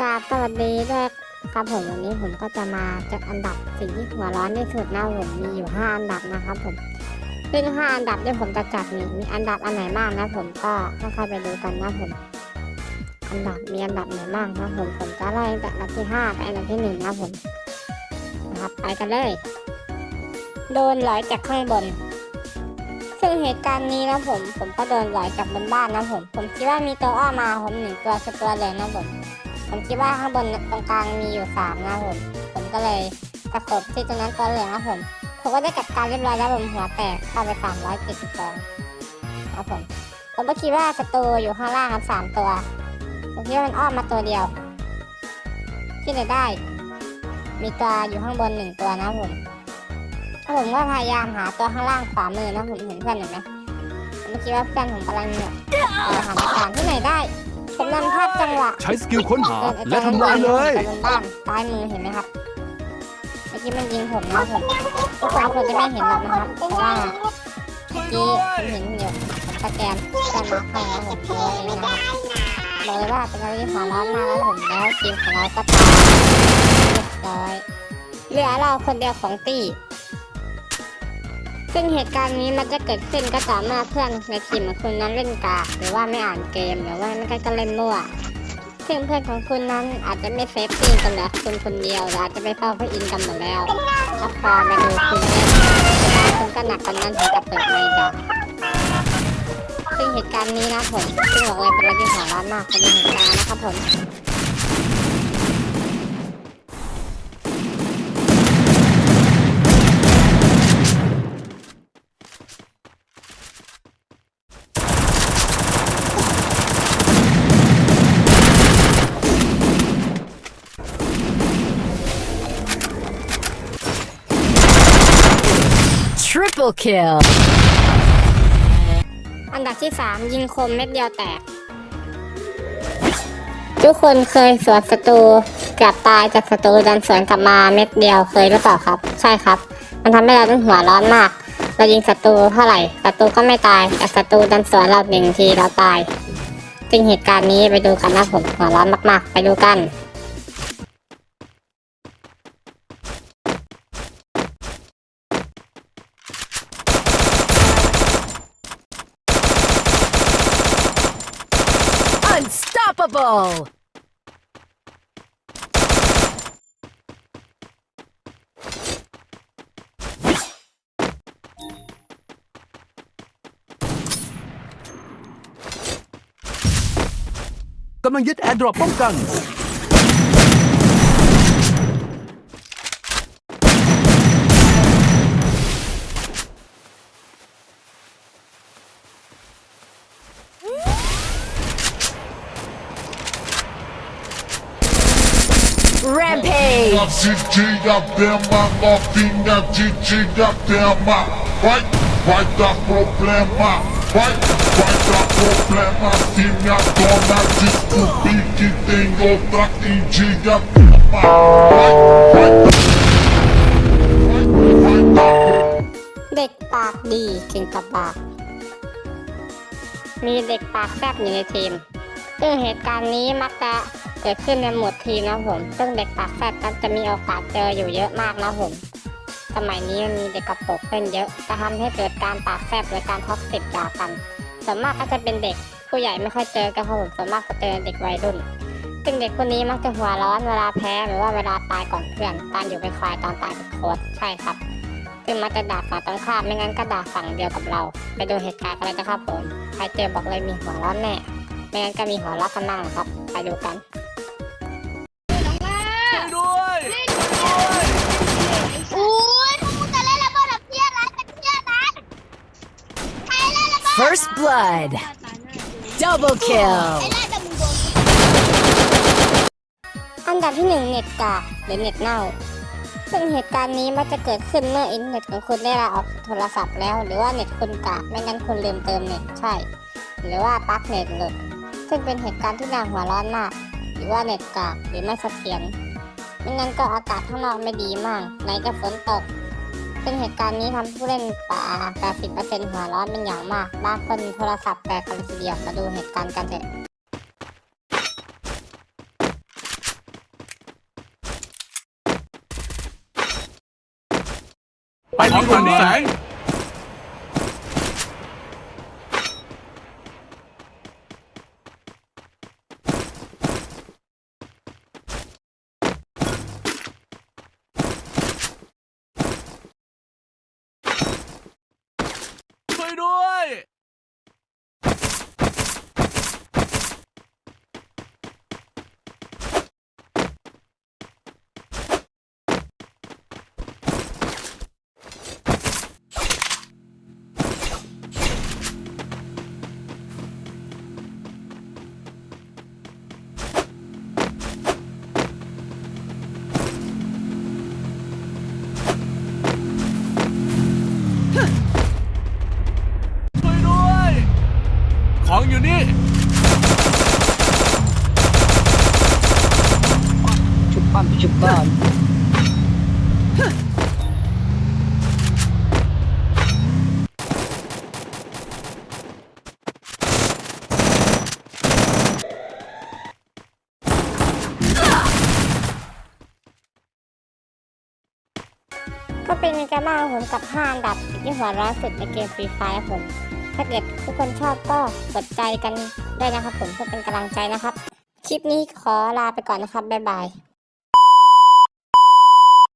กราบสวัสดีด้วยครับผมวันนี้ผมก็จะมาจัดอันดับสิ่งที่หัวร้อนที่สุดนะผมมีอยู่ 5 อันดับนะครับผมซึ่ง5อันดับที่ผมจะจัดนี่มีอันดับอันไหนบ้างนะผมก็ค่อยๆไปดูกันนะผม อันดับมีอันดับไหนบ้างนะผมผมจะไล่จากอันดับที่ 5 ไปอันดับที่1นะผมนะครับไปกันเลย โดนลอยจากข้างบนซึ่งเหตุการณ์นี้นะผม ผมก็โดนหลอยจากบนบ้านนะผม ผมคิดว่ามีตัวอ้อมาผมหนึ่งตัวคือตัวเลยนะผม ผมคิดว่าข้างบนตรงกลางมีอยู่สามนะผม ผมก็เลยกระกบที่ตรงนั้นตัวเหลืองนะผม ผมก็ได้จัดการเรียบร้อยแล้วผมหัวแตกเข้าไปสามร้อยเจ็ดสิบสองครับผม ผมก็คิดว่าศัตรูอยู่ข้างล่างกันสามตัว ผมคิดว่ามันอ้อมมาตัวเดียว ที่ไหนได้ มีตัวอยู่ข้างบนหนึ่งตัวนะผมแล้วผมก็พยายามหาตัวข้างล่างขวามือนะผมเห็นเพื่อนเห็นไหมผมคิดว่าเพื่อนผมกำลังเนี่ยเอ่อหาสารที่ไหนได้ ผมนำภาพจังหวะใช้สกิลค้นหาเดินไอ้และทำลายเลยไปบนบ้านซ้ายมือเห็นไหมครับเมื่อกี้มันยิงผมนะผมทุกคนควรจะไม่เห็นหรอกนะครับเพราะว่าเมื่อกี้ผมเห็นอยู่ผมสแกนได้มาให้นะผมตัวเองนะครับบอกเลยว่าเป็นอะไรที่หัวร้อนมากแล้วผมแล้วทีมของเราก็ตายเรียบร้อยเหลือเราคนเดียวของตี้ ซึ่งเหตุการณ์นี้มันจะเกิดขึ้นก็ต่อเมื่อเพื่อนในทีมของคุณนั้นเล่นกากหรือว่าไม่อ่านเกมหรือว่าไม่ก็เล่นมั่วซึ่งเพื่อนของคุณนั้นอาจจะไม่เซฟตี้กันเหลือคุณคนเดียวหรืออาจจะไปเฝ้าพระอินทร์กันหมดแล้วถ้าพอมาดูคุณเล่นคุณก็หนักกว่านั้นถึงกับเปิดไม่ได้ซึ่งเหตุการณ์นี้นะผมซึ่งบอกเลยเป็นอะไรที่หัวร้อนมากเป็นเหตุการณ์นะครับผม Triple kill. อันดับที่ 3 ยิงคมเม็ดเดียวแตก ทุกคนเคยสวนศัตรูเกับตายจากศัตรูดันสวนกลับมาเม็ดเดียวเคยหรือเปล่าครับ ใช่ครับ มันทำให้เราต้องหัวร้อนมาก เรายิงศัตรูเท่าไหร่ศัตรูก็ไม่ตายแต่ศัตรูดันสวนเราหนึ่งทีเราตายซึ่งเหตุการณ์นี้ไปดูกันนะผมหัวร้อนมากๆ ไปดูกัน Unstoppable! Come on, get airdrop bóng cần ำลังยึดแอร์ดรอปป้องกัน Rampage. Novinha dema, novinha titia dema Vai, vai dar problema Vai, vai dar problema Se minha dona descobrir que tem outra indígena dema Vai, vai, vai, vai dar เด็กปากดีเก่งกับปาก มีเด็กปากแซบอยู่ในทีมซึ่งเหตุการณ์นี้มักจะ เกิดขึ้นในหมวดทีนะผม ซึ่งเด็กปากแซบนั้นจะมีโอกาสเจออยู่เยอะมากนะผม สมัยนี้มีเด็กกระโปรงเล่นเยอะ จะทำให้เกิดการปากแซบหรือการท็อกซิกด่ากัน ส่วนมากก็จะเป็นเด็กผู้ใหญ่ไม่ค่อยเจอกันครับผม ส่วนมากก็เจอเด็กวัยรุ่น ซึ่งเด็กคนนี้มักจะหัวร้อนเวลาแพ้หรือว่าเวลาตายก่อนเพื่อน ตอนอยู่เป็นควายตอนตายเป็นโค้ชใช่ครับ ซึ่งมันจะด่าฝั่งตรงข้ามไม่งั้นก็ด่าฝั่งเดียวกับเรา ไปดูเหตุการณ์กันเลยนะครับผม ใครเจอบอกเลยมีหัวร้อนแน่ไม่งั้นก็มีหัวร้อนกันบ้างนครับ ไปดูกัน First blood. Double kill. อันดับที่หนึ่งเน็ตกาหรือเน็ตเน่า ซึ่งเหตุการณ์นี้มันจะเกิดขึ้นเมื่ออินเน็ตของคุณได้ลาออกโทรศัพท์แล้ว หรือว่าเน็ตคุณกาไม่งั้นคุณลืมเติมเน็ตใช่ หรือว่าปลั๊กเน็ตหลุด ซึ่งเป็นเหตุการณ์ที่น่าหัวร้อนมาก หรือว่าเน็ตกาหรือไม่เสถียรไม่งั้นก็อากาศข้างนอกไม่ดีมากไหนจะฝนตก ซึ่งเหตุการณ์นี้ทำผู้เล่นกว่า 80%หัวร้อนเป็นอย่างมาก บางคนโทรศัพท์แตกกันทีเดียวมาดูเหตุการณ์กันเถอะไปดีกว่แสง ช่วย ชุบปั้มชุบปั้ก็เป็นกันบ้างผมกับ5อันดับที่หัวร้อนสุดในเกมฟรีไฟครับผม ถ้าเกิดทุกคนชอบก็กดใจกันด้วยนะครับผมเพื่อเป็นกำลังใจนะครับ คลิปนี้ขอลาไปก่อนนะครับ บ๊ายบาย